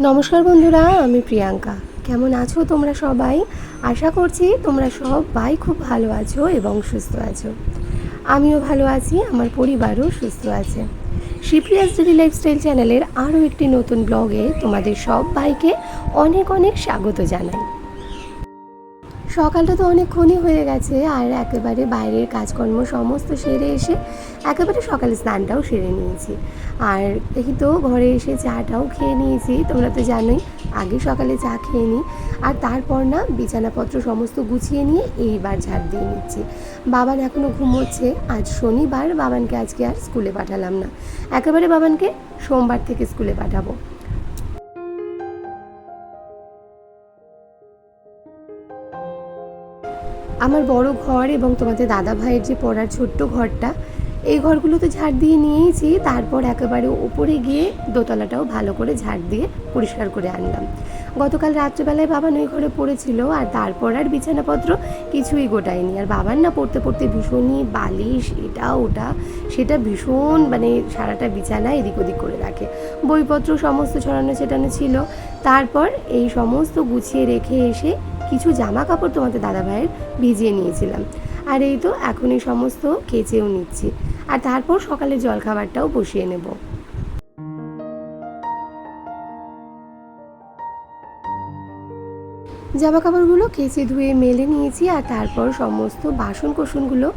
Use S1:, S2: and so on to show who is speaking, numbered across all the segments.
S1: নমস্কার বন্ধুরা, আমি প্রিয়াঙ্কা। কেমন আছো তোমরা সবাই? আশা করছি তোমরা সবাই খুব ভালো আছো এবং সুস্থ আছো। আমিও ভালো আছি, আমার পরিবারও সুস্থ আছে। শিপ্রিয়াস ডেলি লাইফস্টাইল চ্যানেলের আরও একটি নতুন ব্লগে তোমাদের সব ভাইকে অনেক অনেক স্বাগত জানাই। সকালটা তো অনেকক্ষণই হয়ে গেছে আর একেবারে বাইরের কাজকর্ম সমস্ত সেরে এসে একেবারে সকালে স্নানটাও সেরে নিয়েছি। আর এই তো ঘরে এসে চাটাও খেয়ে নিয়েছি, তোমরা তো জানোই আগে সকালে চা খেয়ে নিই। আর তারপর না বিছানাপত্র সমস্ত গুছিয়ে নিয়ে এইবার ঝাড় দিয়ে নিচ্ছি। বাবান এখনও ঘুমোচ্ছে, আজ শনিবার, বাবানকে আজকে আর স্কুলে পাঠালাম না। একেবারে বাবানকে সোমবার থেকে স্কুলে পাঠাবো। আমার বড় ঘর এবং তোমাদের দাদা ভাইয়ের যে পড়ার ছোট্ট ঘরটা, এই ঘরগুলো তো ঝাড় দিয়ে নিয়েছি। তারপর একেবারে উপরে গিয়ে দোতলাটাও ভালো করে ঝাড় দিয়ে পরিষ্কার করে আনলাম। গতকাল রাত্রেবেলায় বাবা ওই ঘরে পড়েছিল আর তারপর আর বিছানাপত্র কিছুই গোটায়নি। আর বাবার না পড়তে পড়তে ভীষণই বালিশ, এটা, ওটা, সেটা ভীষণ মানে সারাটা বিছানা এদিক ওদিক করে রাখে। বইপত্র সমস্ত ছড়ানো ছেটানো ছিল। তারপর এই সমস্ত গুছিয়ে রেখে এসে কিছু জামা কাপড় তোমাদের দাদা ভাইয়ের ভিজিয়ে নিয়েছিলাম। আর এই তো এখন এই সমস্ত কেচেও নিচ্ছি। আর তারপর সকালে জলখাবারটাও বসিয়ে নেব। জামা কাপড়গুলো কেচে ধুয়ে মেলে নিয়েছি আর তারপর সমস্ত বাসন কোসনগুলো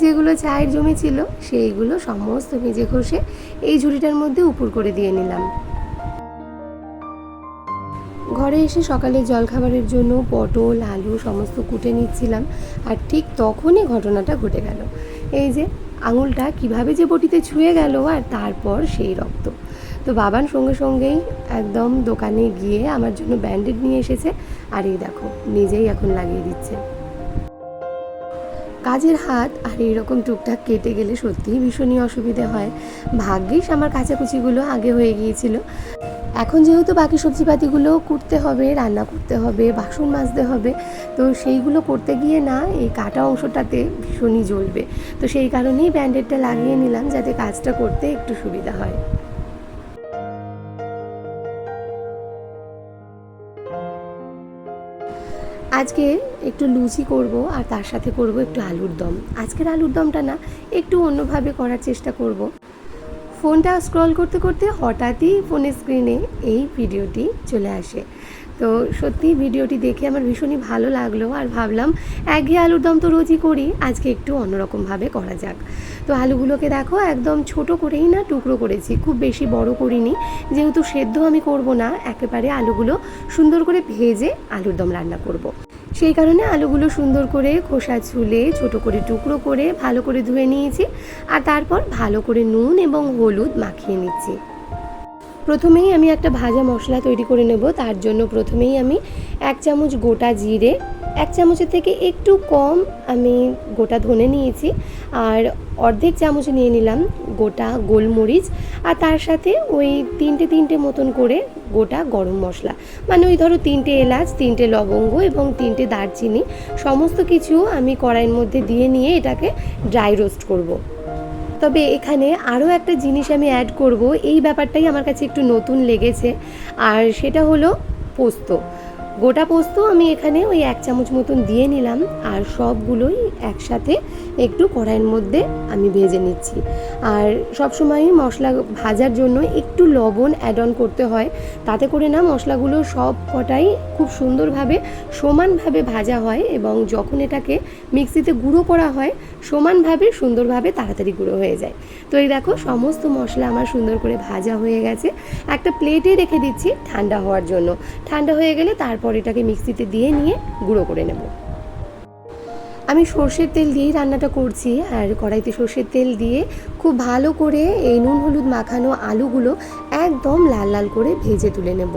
S1: যেগুলো চায়ের জমি ছিল সেইগুলো সমস্ত ভেজে ঘষে এই ঝুড়িটার মধ্যে উপর করে দিয়ে নিলাম। ঘরে এসে সকালে জলখাবারের জন্য পটল, আলু সমস্ত কুটে নিচ্ছিলাম আর ঠিক তখনই ঘটনাটা ঘটে গেল। এই যে আঙুলটা কীভাবে যে বটিতে ছুঁয়ে গেল আর তারপর সেই রক্ত। তো বাবান সঙ্গে সঙ্গেই একদম দোকানে গিয়ে আমার জন্য ব্যান্ডেড নিয়ে এসেছে আর এই দেখো, নিজেই এখন লাগিয়ে দিচ্ছে। কাজের হাত আর এইরকম টুকটাক কেটে গেলে সত্যিই ভীষণই অসুবিধে হয়। ভাগ্যিস আমার কাচাকুচিগুলো আগে হয়ে গিয়েছিল। এখন যেহেতু বাকি সবজিপাতিগুলো কুটতে হবে, রান্না করতে হবে, বাসন মাজতে হবে, তো সেইগুলো করতে গিয়ে না এই কাটা অংশটাতে ভীষণই জ্বলবে। তো সেই কারণেই ব্যান্ডেডটা লাগিয়ে নিলাম যাতে কাজটা করতে একটু সুবিধা হয়। আজকে একটু লুচি করব আর তার সাথে করব একটু আলুর দম। আজকের আলুর দমটা না একটু অন্যভাবে করার চেষ্টা করব। ফোনটা স্ক্রল করতে করতে হঠাৎই ফোনের স্ক্রিনে এই ভিডিওটি চলে আসে। তো সত্যি ভিডিওটি দেখে আমার ভীষণই ভালো লাগল আর ভাবলাম, একঘেয়ে আলুর দম তো রোজই করি, আজকে একটু অন্যরকমভাবে করা যাক। তো আলুগুলোকে দেখো একদম ছোট করেই না টুকরো করেছি, খুব বেশি বড় করিনি। যেহেতু সেদ্ধ আমি করব না, একেবারে আলুগুলো সুন্দর করে ভেজে আলুর দম রান্না করব। সেই কারণে আলুগুলো সুন্দর করে খোসা ছুলে ছোট করে টুকরো করে ভালো করে ধুয়ে নিয়েছি। আর তারপর ভালো করে নুন এবং হলুদ মাখিয়ে নিচ্ছি। প্রথমেই আমি একটা ভাজা মশলা তৈরি করে নেব, তার জন্য প্রথমেই আমি এক চামচ গোটা জিরে, এক চামচের থেকে একটু কম আমি গোটা ধনে নিয়েছি, আর অর্ধেক চামচ নিয়ে নিলাম গোটা গোলমরিচ, আর তার সাথে ওই তিনটে তিনটে মতন করে গোটা গরম মশলা মানে ওই ধরো তিনটে এলাচ, তিনটে লবঙ্গ এবং তিনটে দারচিনি, সমস্ত কিছু আমি কড়াইয়ের মধ্যে দিয়ে নিয়ে এটাকে ড্রাই রোস্ট করব। তবে এখানে আরও একটা জিনিস আমি অ্যাড করব। এই ব্যাপারটাই আমার কাছে একটু নতুন লেগেছে। আর সেটা হলো পোস্ত। গোটা পোস্ত আমি এখানে ওই এক চামচ মতন দিয়ে নিলাম আর সবগুলোই একসাথে একটু কড়াইয়ের মধ্যে আমি ভেজে নিচ্ছি। আর সবসময়ই মশলা ভাজার জন্য একটু লবণ অ্যাড অন করতে হয়, তাতে করে না মশলাগুলো সব কটাই খুব সুন্দরভাবে সমানভাবে ভাজা হয় এবং যখন এটাকে মিক্সিতে গুঁড়ো করা হয়, সমানভাবে সুন্দরভাবে তাড়াতাড়ি গুঁড়ো হয়ে যায়। তো এই দেখো সমস্ত মশলা আমার সুন্দর করে ভাজা হয়ে গেছে। একটা প্লেটে রেখে দিচ্ছি ঠান্ডা হওয়ার জন্য। ঠান্ডা হয়ে গেলে তারপর এটাকে মিক্সিতে দিয়ে নিয়ে গুঁড়ো করে নেব। আমি সর্ষের তেল দিয়েই রান্নাটা করছি আর কড়াইতে সর্ষের তেল দিয়ে খুব ভালো করে এই নুন হলুদ মাখানো আলুগুলো একদম লাল লাল করে ভেজে তুলে নেব।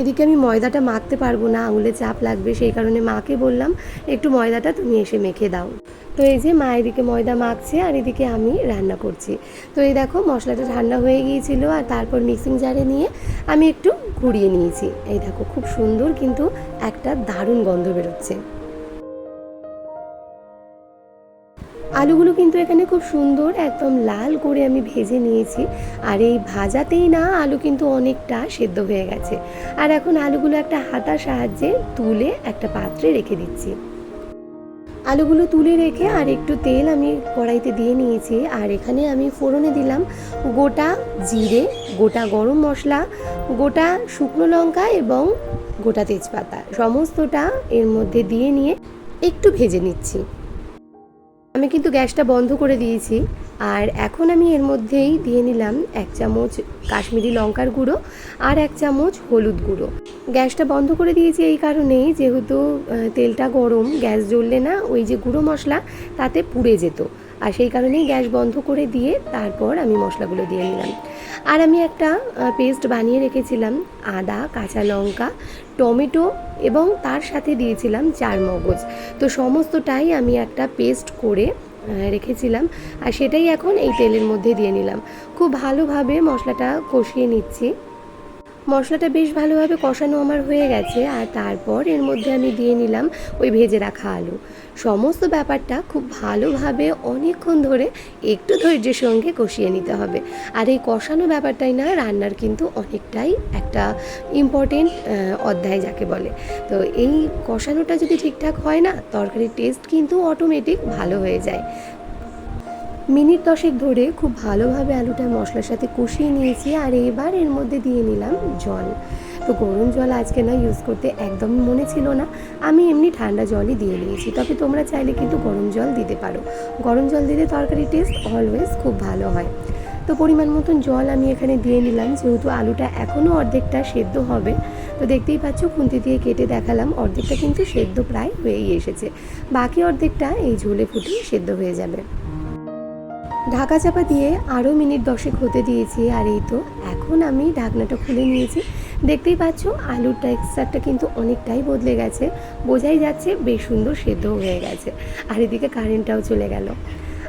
S1: এদিকে আমি ময়দাটা মাখতে পারব না, আঙুলে চাপ লাগবে, সেই কারণে মাকে বললাম, একটু ময়দাটা তুমি এসে মেখে দাও। তো এই যে মা এদিকে ময়দা মাখছে আর এদিকে আমি রান্না করছি। তো এই দেখো মশলাটা ঠান্ডা হয়ে গিয়েছিল আর তারপর মিক্সিং জারে নিয়ে আমি একটু ঘুরিয়ে নিয়েছি। এই দেখো, খুব সুন্দর কিন্তু একটা দারুণ গন্ধ বেরোচ্ছে। আলুগুলো কিন্তু এখানে খুব সুন্দর একদম লাল করে আমি ভেজে নিয়েছি। আর এই ভাজাতেই না আলু কিন্তু অনেকটা সেদ্ধ হয়ে গেছে। আর এখন আলুগুলো একটা হাতার সাহায্যে তুলে একটা পাত্রে রেখে দিচ্ছি। আলুগুলো তুলে রেখে আর একটু তেল আমি কড়াইতে দিয়ে নিয়েছি। আর এখানে আমি ফোড়নে দিলাম গোটা জিরে, গোটা গরম মশলা, গোটা শুকনো লঙ্কা এবং গোটা তেজপাতা। সমস্তটা এর মধ্যে দিয়ে নিয়ে একটু ভেজে নিচ্ছি। আমি কিন্তু গ্যাসটা বন্ধ করে দিয়েছি। আর এখন আমি এর মধ্যেই দিয়ে নিলাম এক চামচ কাশ্মীরি লঙ্কার গুঁড়ো আর এক চামচ হলুদ গুঁড়ো। গ্যাসটা বন্ধ করে দিয়েছি এই কারণেই যেহেতু তেলটা গরম, গ্যাস জ্বললে না ওই যে গুঁড়ো মশলা তাতে পুড়ে যেত। আর সেই কারণেই গ্যাস বন্ধ করে দিয়ে তারপর আমি মশলাগুলো দিয়ে নিলাম। আর আমি একটা পেস্ট বানিয়ে রেখেছিলাম, আদা, কাঁচা লঙ্কা, টমেটো এবং তার সাথে দিয়েছিলাম চার মগজ। তো সমস্তটাই আমি একটা পেস্ট করে রেখেছিলাম আর সেটাই এখন এই তেলের মধ্যে দিয়ে নিলাম। খুব ভালোভাবে মশলাটা কষিয়ে নিচ্ছি। মশলাটা বেশ ভালোভাবে কষানো আমার হয়ে গেছে আর তারপর এর মধ্যে আমি দিয়ে নিলাম ওই ভেজে রাখা আলু। সমস্ত ব্যাপারটা খুব ভালোভাবে অনেকক্ষণ ধরে একটু ধৈর্যের সঙ্গে কষিয়ে নিতে হবে। আর এই কষানো ব্যাপারটাই না, রান্নার কিন্তু অনেকটাই একটা ইম্পর্টেন্ট অধ্যায় যাকে বলে। তো এই কষানোটা যদি ঠিকঠাক হয় না, তরকারির টেস্ট কিন্তু অটোমেটিক ভালো হয়ে যায়। মিনিট দশেক ধরে খুব ভালোভাবে আলুটা মশলার সাথে কষিয়ে নিয়েছি আর এবার এর মধ্যে দিয়ে নিলাম জল। তো গরম জল আজকে না ইউজ করতে একদমই মনে ছিল না। আমি এমনি ঠান্ডা জলই দিয়ে নিয়েছি। তবে তোমরা চাইলে কিন্তু গরম জল দিতে পারো। গরম জল দিলে তরকারি টেস্ট অলওয়েজ খুব ভালো হয়। তো পরিমাণ মতন জল আমি এখানে দিয়ে নিলাম। যেহেতু আলুটা এখনও অর্ধেকটা সেদ্ধ হবে, তো দেখতেই পাচ্ছ খুন্তি দিয়ে কেটে দেখালাম। অর্ধেকটা কিন্তু সেদ্ধ প্রায় হয়েই এসেছে। বাকি অর্ধেকটা এই ঝোলে ফুটে সেদ্ধ হয়ে যাবে। ঢাকা চাপা দিয়ে আরও মিনিট দশেক হতে দিয়েছি। আর এই তো, এখন আমি ঢাকনাটা খুলে নিয়েছি। দেখতেই পাচ্ছ আলুর টেক্সচারটা কিন্তু অনেকটাই বদলে গেছে। বোঝাই যাচ্ছে বেশ সুন্দর সেদ্ধ হয়ে গেছে। আর এদিকে কারেন্টটাও চলে গেল।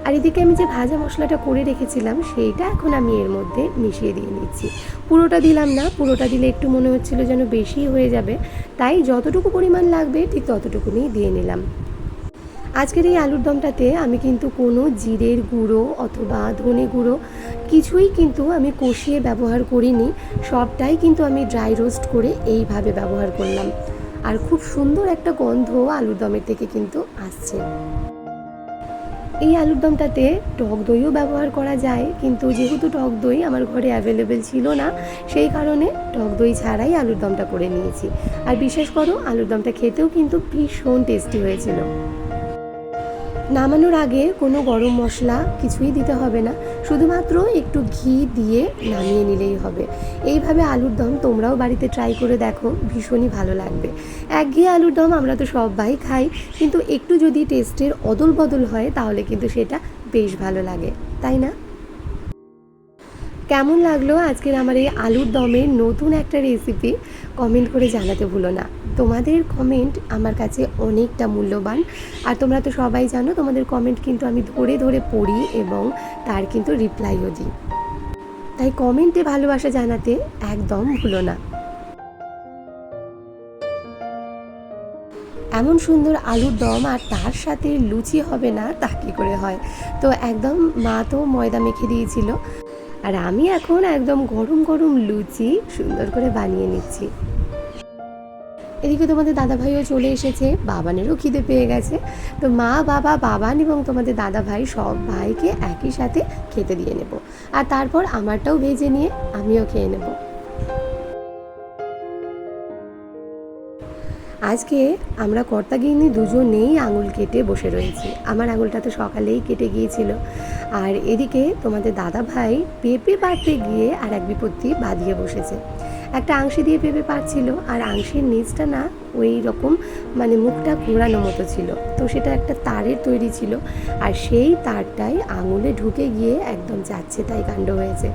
S1: আর এদিকে আমি যে ভাজা মশলাটা করে রেখেছিলাম, সেইটা এখন আমি এর মধ্যে মিশিয়ে দিয়ে নিচ্ছি। পুরোটা দিলাম না, পুরোটা দিলে একটু মনে হচ্ছিল যেন বেশি হয়ে যাবে। তাই যতটুকু পরিমাণ লাগবে, ঠিক ততটুকুনি দিয়ে নিলাম। আজকের এই আলুর দমটাতে আমি কিন্তু কোনো জিরের গুঁড়ো অথবা ধনে গুঁড়ো কিছুই কিন্তু আমি কষিয়ে ব্যবহার করিনি। সবটাই কিন্তু আমি ড্রাই রোস্ট করে এইভাবে ব্যবহার করলাম। আর খুব সুন্দর একটা গন্ধ আলুর দমের থেকে কিন্তু আসছে। এই আলুর দমটাতে টক দইও ব্যবহার করা যায়, কিন্তু যেহেতু টক দই আমার ঘরে অ্যাভেলেবেল ছিল না, সেই কারণে টক দই ছাড়াই আলুর দমটা করে নিয়েছি। আর বিশেষ করো, আলুর দমটা খেতেও কিন্তু ভীষণ টেস্টি হয়েছিল। নামানোর আগে কোনো গরম মশলা কিছুই দিতে হবে না, শুধুমাত্র একটু ঘি দিয়ে নামিয়ে নিলেই হবে। এইভাবে আলুর দম তোমরাও বাড়িতে ট্রাই করে দেখো, ভীষণই ভালো লাগবে। একঘেয়ে আলুর দম আমরা তো সবাই খাই, কিন্তু একটু যদি টেস্টের অদল বদল হয়, তাহলে কিন্তু সেটা বেশ ভালো লাগে, তাই না? কেমন লাগল আজকের আমার এই আলুর দমের নতুন একটা রেসিপি কমেন্ট করে জানাতে ভুলো না। তোমাদের কমেন্ট আমার কাছে অনেকটা মূল্যবান। আর তোমরা তো সবাই জানো, তোমাদের কমেন্ট কিন্তু আমি ধরে ধরে পড়ি এবং তার কিন্তু রিপ্লাইও দিই। তাই কমেন্টে ভালোবাসা জানাতে একদম ভুলো না। এমন সুন্দর আলুর দম আর তার সাথে লুচি হবে না, তা কী করে হয়? তো একদম মা তো ময়দা মেখে দিয়েছিল। আর আমি এখন একদম গরম গরম লুচি সুন্দর করে বানিয়ে নিচ্ছি। এদিকে তোমাদের দাদা ভাইও চলে এসেছে, বাবানেরও খিদে পেয়ে গেছে। তো মা, বাবা, বাবান এবং তোমাদের দাদা ভাই সব ভাইকে একই সাথে খেতে দিয়ে নেব। আর তারপর আমারটাও ভেজে নিয়ে আমিও খেয়ে নেব। আজকে আমরা কর্তাগিনী দুজনেই আঙুল কেটে বসে রয়েছি। আমার আঙুলটা তো সকালেই কেটে গিয়েছিল। আর এদিকে তোমাদের দাদা ভাই পেঁপে পাড়তে গিয়ে আর এক বিপত্তি বাঁধিয়ে বসেছে। একটা আংশি দিয়ে পেঁপে পাড়ছিল আর আংশির নিচটা না ওই রকম মানে মুখটা ঘোরানো মতো ছিল। তো সেটা একটা তারের তৈরি ছিল, আর সেই তারটাই আঙুলে ঢুকে গিয়ে একদম যাচ্ছে তাই কাণ্ড হয়েছে।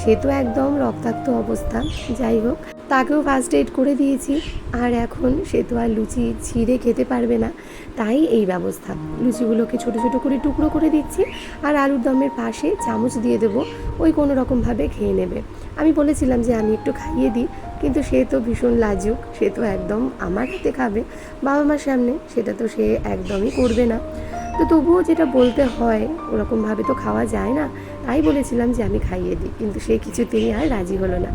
S1: সে তো একদম রক্তাক্ত অবস্থা, যাই হোক, তাকেও ফার্স্ট এড করে দিয়েছি, আর এখন সে তো আর লুচি ছিঁড়ে খেতে পারবে না, তাই এই ব্যবস্থা। লুচিগুলোকে ছোট ছোট করে টুকরো করে দিচ্ছি, আর আলুর দমের পাশে চামচ দিয়ে দেবো, ওই কোনো রকমভাবে খেয়ে নেবে। আমি বলেছিলাম যে আমি একটু খাইয়ে দিই, কিন্তু সে তো ভীষণ লাজুক, সে তো একদম আমার হাতে খাবে। বাবা মার সামনে সেটা তো সে একদমই করবে না। তো তবুও যেটা বলতে হয়, ওরকমভাবে তো খাওয়া যায় না, তাই বলেছিলাম যে আমি খাইয়ে দিই, কিন্তু সে কিছুতেই আর রাজি হলো না।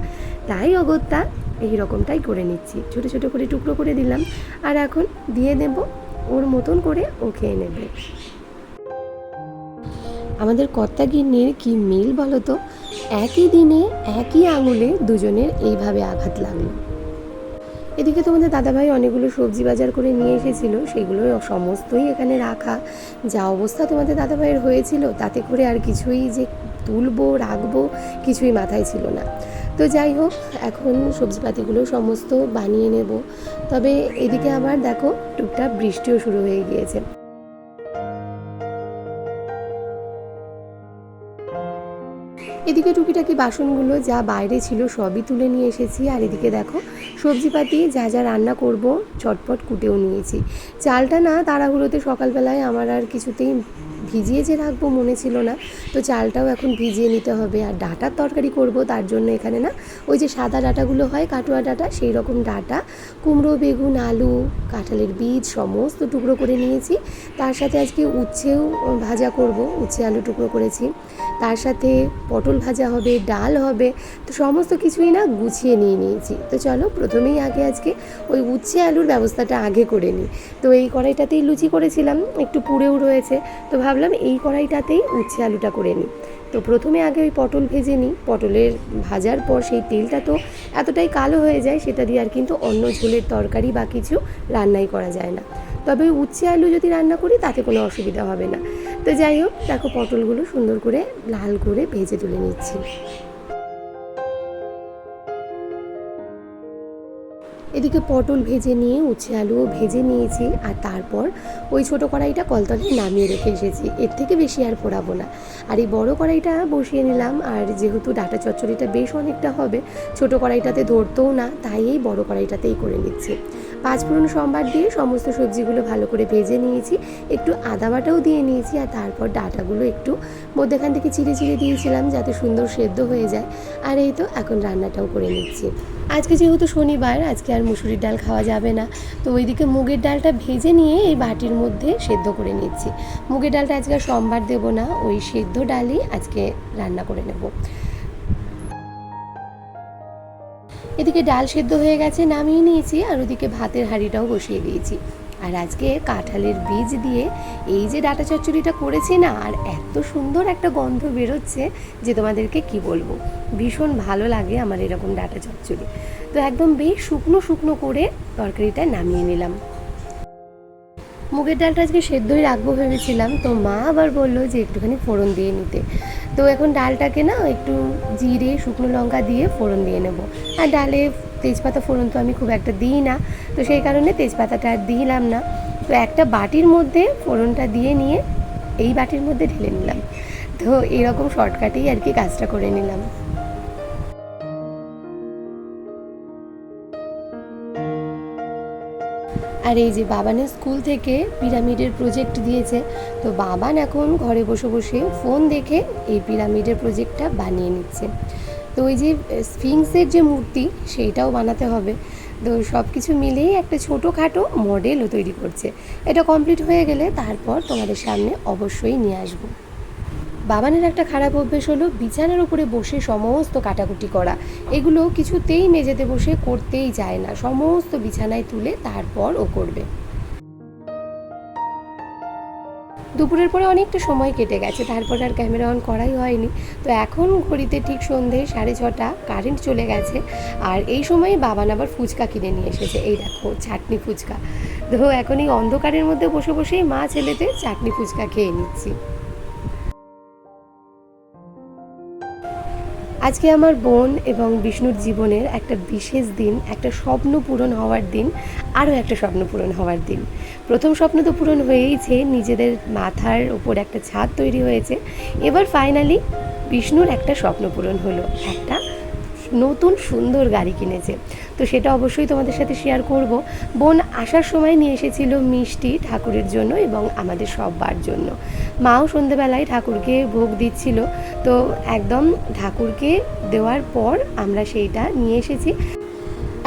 S1: তাই অগত্যা এই রকমটাই করে নিচ্ছি। ছোটো ছোটো করে টুকরো করে দিলাম, আর এখন দিয়ে দেব ওর মতন করে ও খেয়ে নেবে। আমাদের কর্তা গিন্নির কি মিল বলো তো? একই দিনে, একই আঙুলে দুজনের এইভাবে আঘাত লাগল। এদিকে তোমাদের দাদাভাই অনেকগুলো সবজি বাজার করে নিয়ে এসেছিল, সেগুলো সমস্তই এখানে রাখা। যা অবস্থা তোমাদের দাদাভাইয়ের হয়েছিল, তাতে করে আর কিছুই যে তুলবো, রাখব কিছুই মাথায় ছিল না। তো যাই হোক, এখন সবজিপাতিগুলো সমস্ত বানিয়ে নেব। তবে এদিকে আবার দেখো, টুকটাক বৃষ্টিও শুরু হয়ে গিয়েছে। এদিকে টুকিটাকি বাসনগুলো যা বাইরে ছিল সবই তুলে নিয়ে এসেছি। আর এদিকে দেখো, সবজিপাতি যা যা রান্না করব, চটপট কুটেও নিয়েছি। চালটা না তাড়াহুড়োতে সকালবেলায় আমার আর কিছুতেই ভিজিয়ে যে রাখব মনে ছিল না। তো চালটাও এখন ভিজিয়ে নিতে হবে। আর ডাটার তরকারি করব তার জন্য এখানে না, ওই যে সাদা ডাটাগুলো হয়, কাটুয়া ডাটা সেই রকম ডাটা, কুমড়ো, বেগুন, আলু, কাঁঠালের বীজ, সমস্ত টুকরো করে নিয়েছি। তার সাথে আজকে উচ্ছেও ভাজা করব, উচ্ছে আলু টুকরো করেছি। তার সাথে পটল ভাজা হবে, ডাল হবে, তো সমস্ত কিছুই না গুছিয়ে নিয়ে নিয়েছি। তো চলো প্রথমেই আগে আজকে ওই উচ্ছে আলুর ব্যবস্থাটা আগে করে নিই। তো এই কড়াইটাতেই লুচি করেছিলাম, একটু পুড়েও রয়েছে। তো ভাবলাম এই কড়াইটাতেই উচ্ছে আলুটা করে নিই। তো প্রথমে আগে ওই পটল ভেজে নিই। পটলের ভাজার পর সেই তেলটা তো এতটাই কালো হয়ে যায় সেটা দিয়ে আর কিন্তু অন্য ঝোলের তরকারি বা কিছু রান্নাই করা যায় না। তবে উচ্ছে আলু যদি রান্না করি তাতে কোনো অসুবিধা হবে না। তো যাই হোক, দেখো পটলগুলো সুন্দর করে লাল করে ভেজে তুলে নিচ্ছি। এদিকে পটল ভেজে নিয়ে, উচ্ছে আলুও ভেজে নিয়েছি আর তারপর ওই ছোটো কড়াইটা কলতলে নামিয়ে রেখে এসেছি। এর থেকে বেশি আর পোড়াবো না। আর এই বড় কড়াইটা বসিয়ে নিলাম। আর যেহেতু ডাটা চচ্চড়িটা বেশ অনেকটা হবে, ছোটো কড়াইটাতে ধরতেও না, তাই এই বড় কড়াইটাতেই করে নিচ্ছি। পাঁচ ফোড়ন সম্বার দিয়ে সমস্ত সবজিগুলো ভালো করে ভেজে নিয়েছি, একটু আদা বাটাও দিয়ে নিয়েছি আর তারপর ডাটাগুলো একটু মধ্যেখান থেকে চিড়ে চিড়ে দিয়েছিলাম যাতে সুন্দর সেদ্ধ হয়ে যায়। আর এই তো এখন রান্নাটাও করে নিচ্ছি। আজকে যেহেতু শনিবার, আজকে আর মুসুরির ডাল খাওয়া যাবে না। তো ওইদিকে মুগের ডালটা ভেজে নিয়ে এই বাটির মধ্যে সেদ্ধ করে নিচ্ছি। মুগের ডালটা আজকে সোমবার দেবো না, ওই সেদ্ধ ডালই আজকে রান্না করে নেব। এদিকে ডাল সেদ্ধ হয়ে গেছে, নামিয়ে নিয়েছি, আর ওদিকে ভাতের হাঁড়িটাও বসিয়ে দিয়েছি। আর আজকে কাঁঠালের বীজ দিয়ে এই যে ডাটা চচ্চড়িটা করেছি না, আর এত সুন্দর একটা গন্ধ বেরোচ্ছে যে তোমাদেরকে কি বলব? ভীষণ ভালো লাগে আমার এরকম ডাটা চচ্চড়ি। তো একদম বেশ শুকনো শুকনো করে তরকারিটা নামিয়ে নিলাম। মুগের ডালটা আজকে সেদ্ধই রাখব ভেবেছিলাম, তো মা আবার বলল যে একটুখানি ফোড়ন দিয়ে নিতে। তো এখন ডালটাকে না একটু জিরে, শুকনো লঙ্কা দিয়ে ফোড়ন দিয়ে নেব। আর ডালে তেজপাতা ফোড়ন তো আমি খুব একটা দিই না, তো সেই কারণে তেজপাতাটা আর দিলাম না। তো একটা বাটির মধ্যে ফোড়নটা দিয়ে নিয়ে এই বাটির মধ্যে ঢেলে নিলাম। তো এরকম শর্টকাটেই আর কি কাজটা করে নিলাম। আর এই যে বাবানের স্কুল থেকে পিরামিডের প্রজেক্ট দিয়েছে, তো বাবান এখন ঘরে বসে বসে ফোন দেখে এই পিরামিডের প্রজেক্টটা বানিয়ে নিচ্ছে। তো ওই যে স্ফিংসের যে মূর্তি সেইটাও বানাতে হবে। তো সব কিছু মিলেই একটা ছোটোখাটো মডেলও তৈরি করছে। এটা কমপ্লিট হয়ে গেলে তারপর তোমাদের সামনে অবশ্যই নিয়ে আসব। বাবানের একটা খারাপ অভ্যেস হলো বিছানার উপরে বসে সমস্ত কাটাকুটি করা। এগুলো কিছুতেই মেঝেতে বসে করতেই যায় না। সমস্ত বিছানায় তুলে তারপর ও করবে। দুপুরের পরে অনেকটা সময় কেটে গেছে। তারপর আর ক্যামেরা অন করাই হয়নি। তো এখন ঘড়িতে ঠিক সন্ধে সাড়ে ছটা কারেন্ট চলে গেছে। আর এই সময় বাবান আবার ফুচকা কিনে নিয়ে এসেছে। এই দেখো, চাটনি ফুচকা। তো এখন এই অন্ধকারের মধ্যে বসে বসেই মা ছেলেতে চাটনি ফুচকা খেয়ে নিচ্ছি। আজকে আমার বোন এবং বিষ্ণুর জীবনের একটা বিশেষ দিন, একটা স্বপ্ন পূরণ হওয়ার দিন, আরও একটা স্বপ্ন পূরণ হওয়ার দিন। প্রথম স্বপ্ন তো পূরণ হয়েইছে, নিজেদের মাথার উপর একটা ছাদ তৈরি হয়েছে। এবার ফাইনালি বিষ্ণুর একটা স্বপ্ন পূরণ হলো, একটা নতুন সুন্দর গাড়ি কিনেছে। তো সেটা অবশ্যই তোমাদের সাথে শেয়ার করব। বোন আসার সময় নিয়ে এসেছিল মিষ্টি ঠাকুরের জন্য এবং আমাদের সববার জন্য। মাও সন্ধেবেলায় ঠাকুরকে ভোগ দিচ্ছিল। তো একদম ঠাকুরকে দেওয়ার পর আমরা সেইটা নিয়ে এসেছি।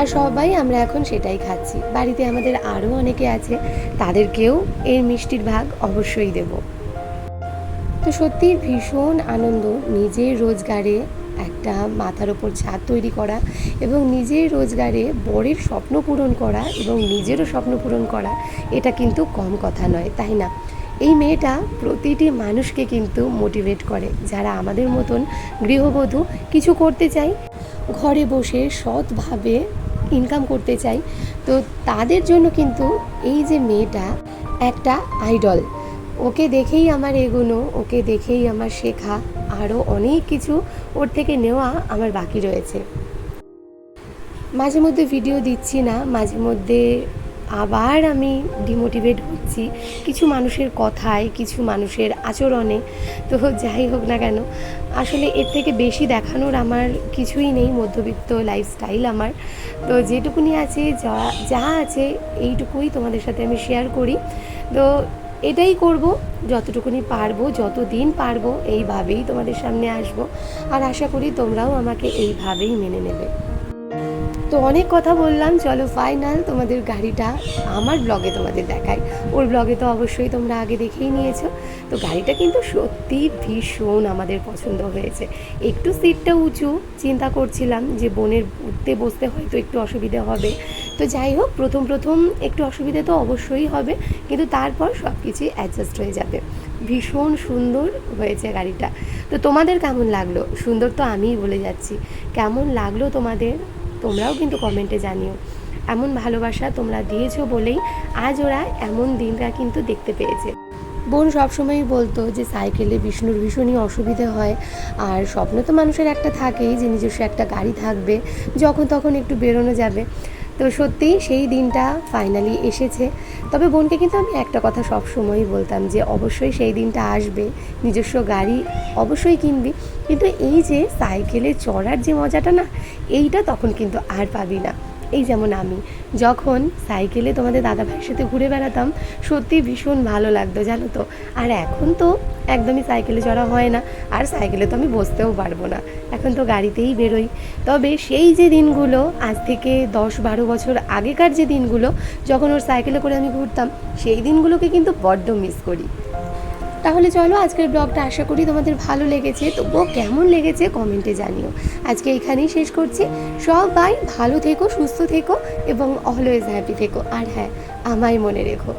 S1: আর সবাই আমরা এখন সেটাই খাচ্ছি। বাড়িতে আমাদের আরও অনেকে আছে, তাদেরকেও এর মিষ্টির ভাগ অবশ্যই দেব। তো সত্যি ভীষণ আনন্দ নিজের রোজগারে একটা মাথার ওপর ছাদ তৈরি করা এবং নিজের রোজগারে বরের স্বপ্ন পূরণ করা এবং নিজেরও স্বপ্ন পূরণ করা, এটা কিন্তু কম কথা নয়, তাই না? এই মেয়েটা প্রতিটি মানুষকে কিন্তু মোটিভেট করে। যারা আমাদের মতন গৃহবধূ কিছু করতে চাই ঘরে বসে সৎভাবে ইনকাম করতে চাই তো তাদের জন্য কিন্তু এই যে মেয়েটা একটা আইডল ওকে দেখেই আমার এগোনো, ওকে দেখেই আমার শেখা আরও অনেক কিছু ওর থেকে নেওয়া আমার বাকি রয়েছে। মাঝে মধ্যে ভিডিও দিচ্ছি না মাঝে মধ্যে আবার আমি ডিমোটিভেট হচ্ছি। কিছু মানুষের কথায়, কিছু মানুষের আচরণে। তো যাই হোক না কেন, আসলে এর থেকে বেশি দেখানোর আমার কিছুই নেই, মধ্যবিত্ত লাইফস্টাইল আমার। তো যেটুকুনি আছে, যা যা আছে, এইটুকুই তোমাদের সাথে আমি শেয়ার করি। তো এটাই করব, যতটুকুনি পারব, যতদিন পারব, এইভাবেই তোমাদের সামনে আসব। আর আশা করি তোমরাও আমাকে এইভাবেই মেনে নেবে। তো অনেক কথা বললাম। চলো ফাইনাল তোমাদের গাড়িটা আমার ব্লগে তোমাদের দেখাই। ওর ব্লগে তো অবশ্যই তোমরা আগে দেখেই নিয়েছো। তো গাড়িটা কিন্তু সত্যি ভীষণ আমাদের পছন্দ হয়েছে। একটু সিটটা উঁচু, চিন্তা করছিলাম যে বোনের উঠতে বসতে হয়তো একটু অসুবিধে হবে। তো যাই হোক, প্রথম প্রথম একটু অসুবিধে তো অবশ্যই হবে, কিন্তু তারপর সব কিছুই অ্যাডজাস্ট হয়ে যাবে। ভীষণ সুন্দর হয়েছে গাড়িটা। তো তোমাদের কেমন লাগল? সুন্দর তো আমিই বলে যাচ্ছি। কেমন লাগল তোমাদের? তোমরাও কিন্তু কমেন্টে জানিও। এমন ভালোবাসা তোমরা দিয়েছ বলেই আজ ওরা এমন দিনটা কিন্তু দেখতে পেয়েছে। বোন সবসময়ই বলতো যে সাইকেলে বিষ্ণুর ভীষণই অসুবিধে হয়। আর স্বপ্ন তো মানুষের একটা থাকেই যে নিজস্ব একটা গাড়ি থাকবে, যখন তখন একটু বেরোনো যাবে। তো সত্যি সেই দিনটা ফাইনালি এসেছে। তবে বোনকে কিন্তু আমি একটা কথা সব সময়ই বলতাম যে অবশ্যই সেই দিনটা আসবে, নিজস্ব গাড়ি অবশ্যই কিনবি। কিন্তু এই যে সাইকেলে চড়ার যে মজাটা না, এইটা তখন কিন্তু আর পাবি না। এই যেমন আমি। যখন সাইকেলে তোমাদের দাদা ভাইয়ের সাথে ঘুরে বেড়াতাম, সত্যি ভীষণ ভালো লাগতো, জানো তো। আর এখন তো একদমই সাইকেলে চড়া হয় না, আর সাইকেলে তো আমি বসতেও পারব না। এখন তো গাড়িতেই বেরোই। তবে সেই যে দিনগুলো, আজ থেকে দশ বারো বছর আগেকার যে দিনগুলো, যখন ওর সাইকেলে করে আমি ঘুরতাম, সেই দিনগুলোকে কিন্তু বড্ড মিস করি। তাহলে চলো আজকের ব্লগটা আশা করি তোমাদের ভালো লেগেছে। তবুও কেমন লেগেছে কমেন্টে জানিও। আজকে এখানেই শেষ করছি। সবাই ভালো থেকো, সুস্থ থেকো এবং অলওয়েজ হ্যাপি থেকো। আর হ্যাঁ আমায় মনে রেখো।